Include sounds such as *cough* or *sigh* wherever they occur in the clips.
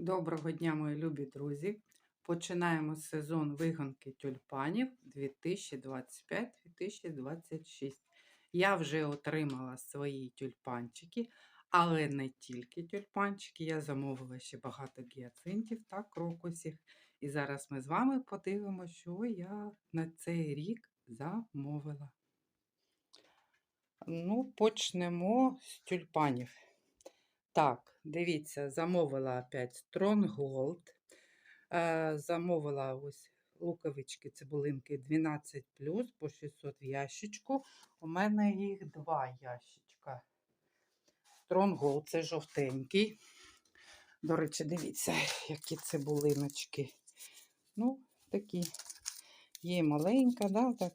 Доброго дня, мої любі друзі! Починаємо сезон вигонки тюльпанів 2025-2026. Я вже отримала свої тюльпанчики, але не тільки тюльпанчики. Я замовила ще багато гіацинтів та крокусів. І зараз ми з вами подивимося, що я на цей рік замовила. Ну, почнемо з тюльпанів. Так, дивіться, замовила опять Stronghold. Е, замовила ось луковички, цибулинки 12 по 600 в ящичку. У мене їх два ящичка. Stronghold це жовтенький. До речі, дивіться, які цибулиночки. Ну, такі. Є маленька, да, так.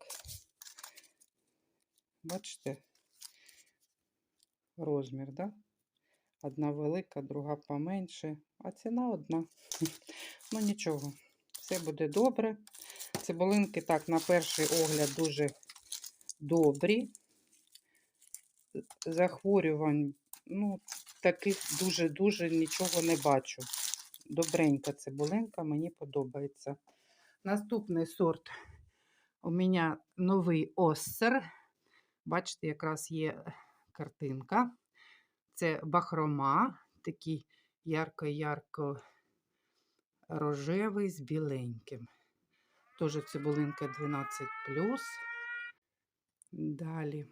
Бачите, розмір, да? Одна велика, друга поменше, а ціна одна. *laughs* Ну нічого, все буде добре. Цибулинки так, на перший огляд, дуже добрі. Захворювань, ну, таких дуже-дуже нічого не бачу. Добренька цибулинка, мені подобається. Наступний сорт у мене новий Оссер. Бачите, якраз є картинка. Це бахрома, такий ярко-ярко рожевий з біленьким. Теж цибулинка 12. Далі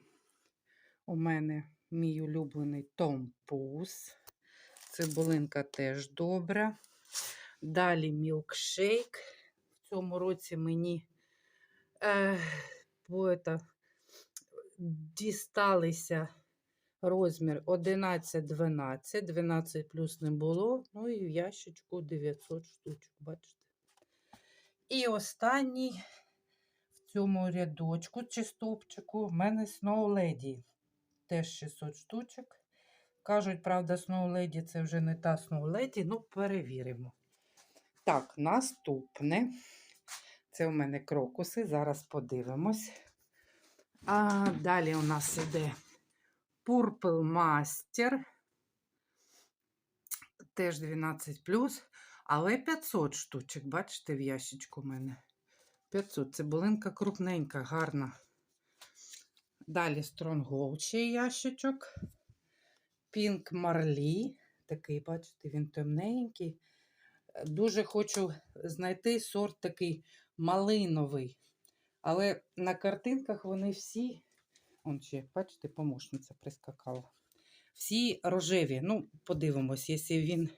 у мене мій улюблений Томпус. Цибулинка теж добра. Далі мілкшейк. В цьому році мені е, дісталися розмір 11-12, 12 плюс не було, ну і в ящичку 900 штучок, бачите. І останній в цьому рядочку чи стовпчику в мене Snow Lady. Теж 600 штучок. Кажуть, правда, Snow Lady це вже не та Snow Lady, ну перевіримо. Так, наступне. Це у мене крокуси, зараз подивимось. А далі у нас іде Purple Master. Теж 12 але 500 штучок, бачите, в ящичку у мене. 500. Цибулинка крупненька, гарна. Далі Stronghold ще ящичок. Pink Marley. Такий, бачите, він темненький. Дуже хочу знайти сорт такий малиновий. Але на картинках вони всі Он ще, бачите, помощниця прискакала. Всі рожеві. Ну, подивимось, якщо він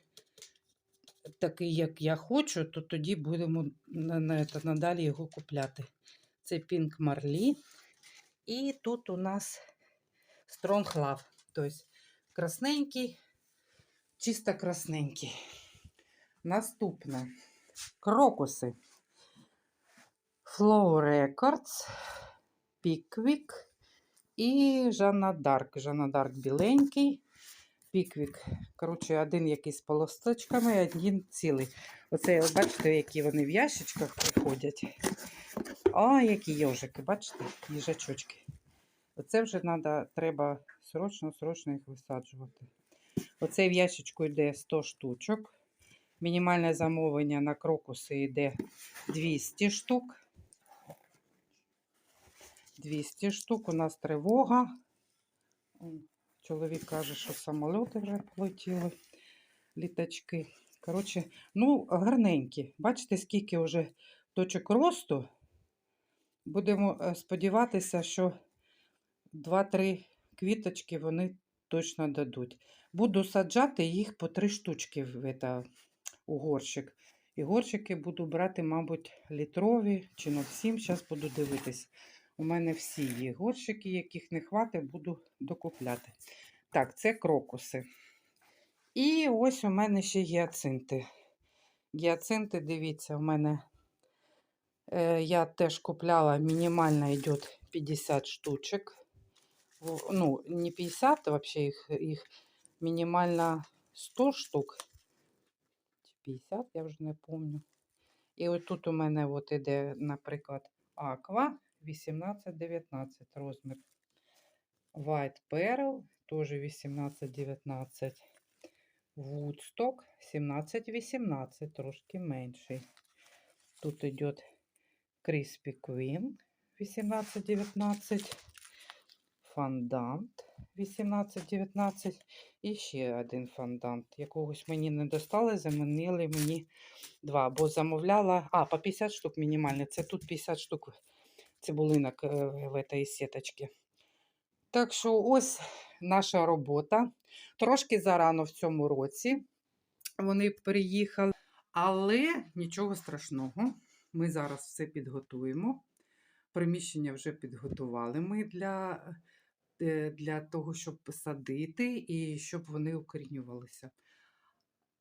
такий, як я хочу, то тоді будемо на, на, на, надалі його купляти. Це Pink Marley. І тут у нас Strong Love. Тобто красненький, чисто красненький. Наступне крокуси. Flow Records, Pickwick. І Жанна Дарк. Жанна Дарк біленький. Піквік. Коротше, один якийсь з полосточками, один цілий. Оце, бачите, які вони в ящичках приходять. А, які йожики, бачите, їжачочки. Оце вже надо, треба срочно-срочно їх висаджувати. Оце в ящичку йде 100 штучок. Мінімальне замовлення на крокуси йде 200 штук. 200 штук. У нас тривога. Чоловік каже, що самоліти вже полетіли, літачки. Коротше, ну, гарненькі. Бачите, скільки вже точок росту. Будемо е, сподіватися, що 2-3 квіточки вони точно дадуть. Буду саджати їх по 3 штучки в це, у горщик. І горщики буду брати, мабуть, літрові чи 0,7. Зараз буду дивитись. У мене всі є горщики, яких не хватить, буду докупляти. Так, це крокуси. І ось у мене ще гіацинти. Гіацинти, дивіться, у мене е, я теж купляла, мінімально йде 50 штучок. Ну, не 50, а взагалі їх, їх мінімально 100 штук. 50, я вже не пам'ятаю. І от тут у мене от іде, наприклад, аква. 18-19 розмір. White Pearl, теж 18-19. Вудсток 17-18, трошки менший. Тут йде Crispy Queen 18-19, фондант 18-19 і ще один фондант. Якогось мені не достали, замінили мені два, бо замовляла, а, по 50 штук мінімальне, це тут 50 штук цибулинок е, в этой сіточці. Так що ось наша робота. Трошки зарано в цьому році вони приїхали, але нічого страшного. Ми зараз все підготуємо. Приміщення вже підготували ми для, е, для того, щоб посадити і щоб вони укорінювалися.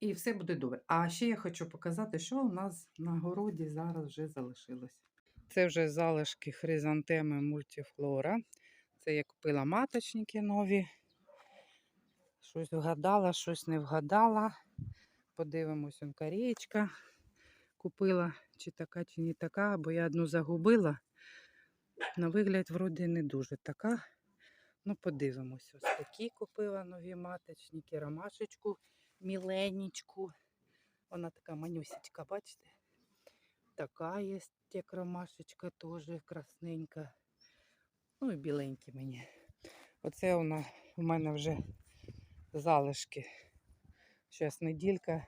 І все буде добре. А ще я хочу показати, що у нас на городі зараз вже залишилось. Це вже залишки хризантеми мультифлора. Це я купила маточники нові. Щось вгадала, щось не вгадала. Подивимось, он корієчка купила, чи така, чи не така, бо я одну загубила. На вигляд, вроді, не дуже така. Ну, подивимось. Ось такі купила нові маточники, ромашечку міленічку. Вона така манюсечка, бачите? Така є, як ромашечка, теж красненька. Ну і біленькі мені. Оце вона у мене вже залишки. Зараз неділька,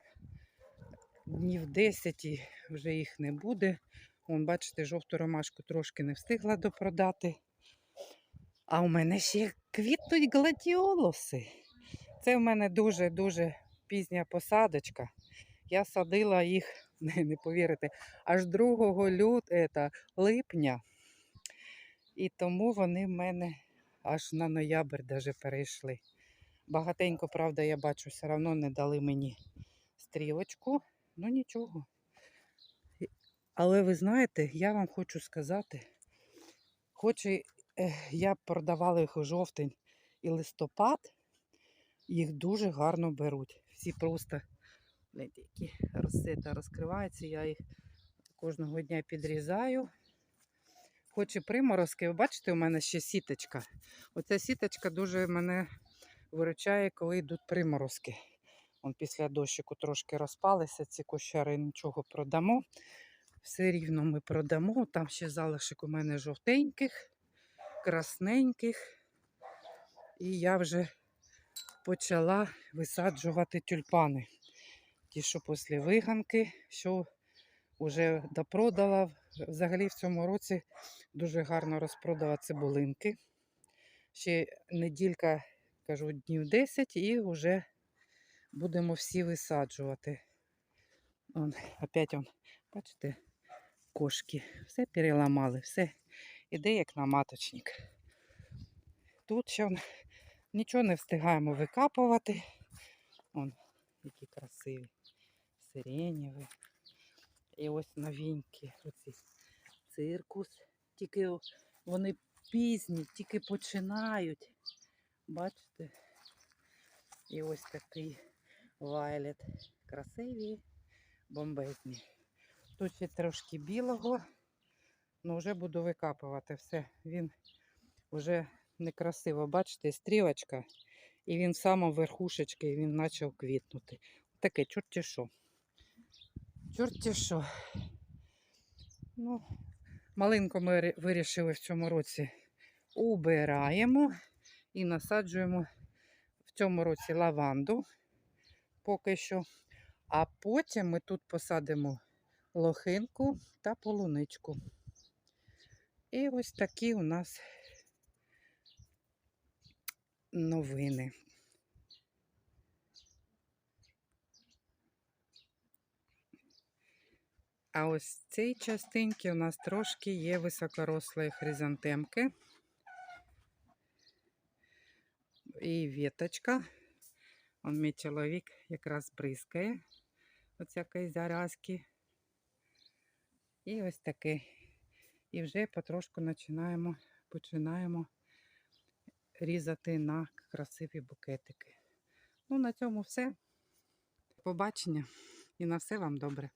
днів 10 і вже їх не буде. Вон, бачите, жовту ромашку трошки не встигла допродати. А у мене ще квітнуть гладіолуси. Це в мене дуже-дуже пізня посадочка. Я садила їх, *laughs* не, не повірите, аж 2 лют, ета, липня. І тому вони в мене аж на ноябрь даже перейшли. Багатенько, правда, я бачу, все одно не дали мені стрілочку. Ну нічого. Але ви знаєте, я вам хочу сказати, хоч і я продавала їх у жовтень і листопад, їх дуже гарно беруть. Всі просто гляньте, які розсета розкриваються, я їх кожного дня підрізаю. Хоч і приморозки, ви бачите, у мене ще сіточка. Оця сіточка дуже мене виручає, коли йдуть приморозки. Вон після дощику трошки розпалися ці кощари, нічого продамо. Все рівно ми продамо. Там ще залишок у мене жовтеньких, красненьких. І я вже почала висаджувати тюльпани. Ті, що після виганки, що вже допродала. Взагалі в цьому році дуже гарно розпродала цибулинки. Ще неділька, кажу, днів 10 і вже будемо всі висаджувати. Он, опять он, бачите, кошки. Все переламали, все іде як на маточник. Тут ще он, нічого не встигаємо викапувати. Он, які красиві, сиренєві. І ось новенькі оці циркус. Тільки вони пізні, тільки починають. Бачите? І ось такий вайлет. Красиві, бомбезні. Тут ще трошки білого, але вже буду викапувати все. Він вже некрасиво, бачите, стрілочка. І він в самому верхушечки він почав квітнути. Таке чорті що. Чорті що. Ну, малинку ми вирішили в цьому році убираємо і насаджуємо в цьому році лаванду поки що. А потім ми тут посадимо лохинку та полуничку. І ось такі у нас новини. А ось в цій частинці у нас трошки є високорослої хризантемки. І віточка. Он мій чоловік якраз бризкає оцякої заразки. І ось таке. І вже потрошку починаємо, починаємо різати на красиві букетики. Ну, на цьому все. Побачення і на все вам добре.